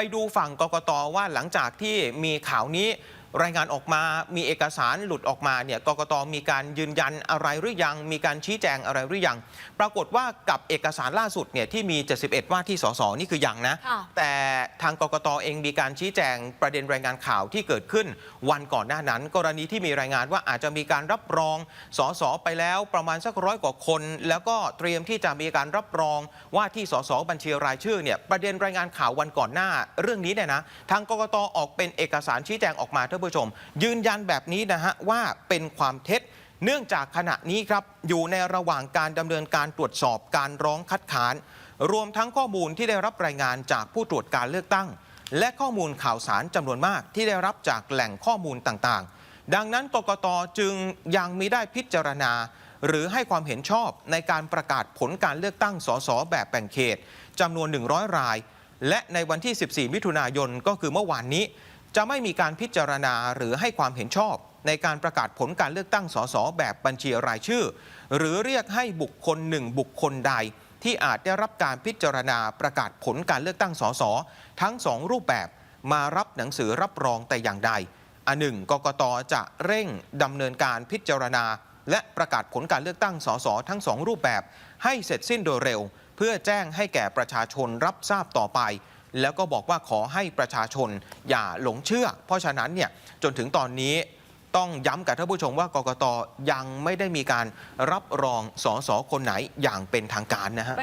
ไปดูฝั่งกกตว่าหลังจากที่มีข่าวนี้ รายงานออกมามีเอกสารหลุดออกมาเนี่ยกกตมีการยืนยันอะไรหรือยัง มีการชี้แจงอะไรหรือยัง ปรากฏว่ากับเอกสารล่าสุดเนี่ยที่มี 71 ว่าที่สสนี่คือยังนะค่ะแต่ทางกกตเองมีการชี้แจงประเด็นรายงานข่าวที่เกิดขึ้น วันก่อนหน้านั้น กรณีที่มีรายงานว่าอาจจะมีการรับรองสสไปแล้วประมาณสักร้อยกว่าคน แล้วก็เตรียมที่จะมีการรับรองว่าที่สสบัญชีรายชื่อเนี่ยประเด็นรายงานข่าววันก่อนหน้าเรื่องนี้เนี่ยนะทางกกตออกเป็นเอกสารชี้แจงออกมาท่านผู้ชม ยืนยันแบบนี้นะฮะว่าเป็นความเท็จ เนื่องจากขณะนี้ครับอยู่ในระหว่างการดำเนินการตรวจสอบการร้องคัดค้าน รวมทั้งข้อมูลที่ได้รับรายงานจากผู้ตรวจการเลือกตั้ง และข้อมูลข่าวสารจำนวนมากที่ได้รับจากแหล่งข้อมูลต่างๆ ดังนั้นกกตจึงยังมิได้พิจารณาหรือให้ความเห็นชอบในการประกาศผลการเลือกตั้งสสแบบแบ่งเขตจำนวน 100 ราย และในวันที่ 14 มิถุนายนก็คือเมื่อวานนี้ จะไม่มีการพิจารณาหรือให้ความเห็นชอบ ในการประกาศผลการเลือกตั้งสสแบบบัญชีรายชื่อ หรือเรียกให้บุคคลหนึ่งบุคคลใด ที่อาจได้รับการพิจารณาประกาศผลการเลือกตั้งสสทั้งสองรูปแบบมารับหนังสือรับรองแต่อย่างใด อันหนึ่งกกตจะเร่งดำเนินการพิจารณา และประกาศผลการเลือกตั้งสสทั้งสองรูปแบบ ให้เสร็จสิ้นโดยเร็ว เพื่อแจ้งให้แก่ประชาชนรับทราบต่อไป แล้วก็บอกว่าขอให้ประชาชนอย่าหลงเชื่อ เพราะฉะนั้นเนี่ยจนถึงตอนนี้ต้องย้ำกับท่านผู้ชมว่ากกตยังไม่ได้มีการรับรองสสคนไหนอย่างเป็นทางการนะฮะ